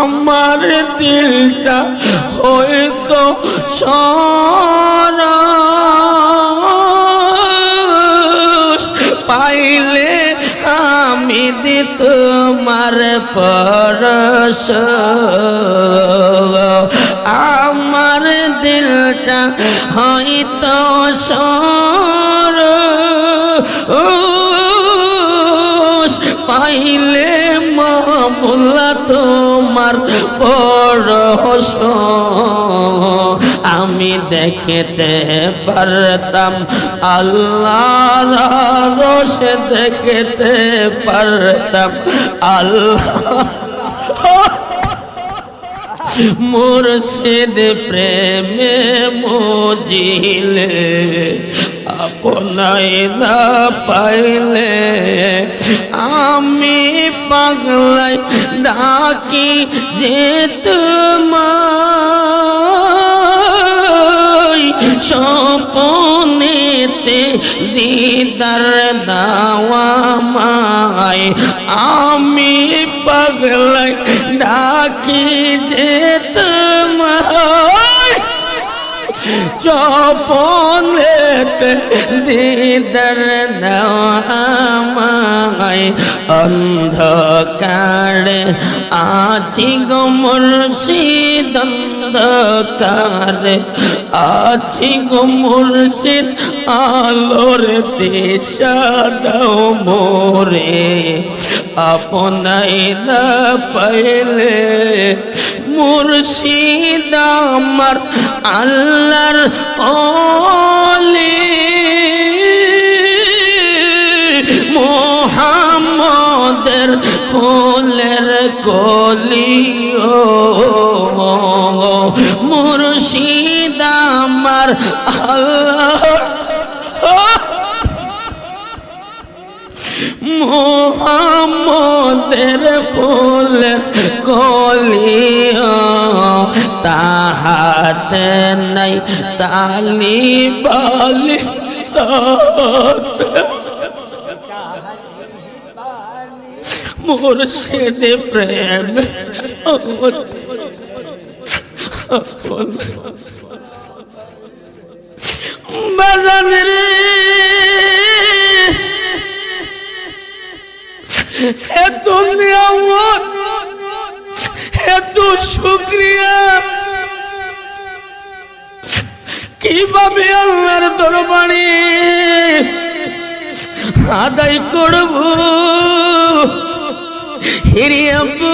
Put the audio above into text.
আমার দিলটা হয়তো পাইলে আমি দি তোমার পরশ। আমার দিলটা হয়তো সরস। পাইলে মামলা তোমার আমি দেখতে পারতাম আল্লাহ রস দেখতে পারতাম আল্লাহ। মুর্শিদ প্রেমে মজিলে। আপনাই না পাইলে আমি পাগলাই ডাকি যে তোমায়। স্বপনেতে দিদার দাওয়া মায়। আমি পাগলাই ডাকি যে তোমায়। চপনেতে দিদার দাওয়ামায় অন্ধকারে আছি গো মুর্শিদ, অন্ধকারে আছি গো মুর্শিদ, আলোর দিশা মোরে। আপনাই না পাইলে মুর্শিদ আমার আল্লাহর অলি মোহাম্মদের ফুলের কলি ও মুর্শিদ আমার আল্লাহ। মোহাম্মদের ফুলের কলিও তাহাতে নাই তালি বালি মুর্শিদ প্রেম বাজান কীভাবে আল্লাহর দরবারে? আদায় করব। হিরে আব্বু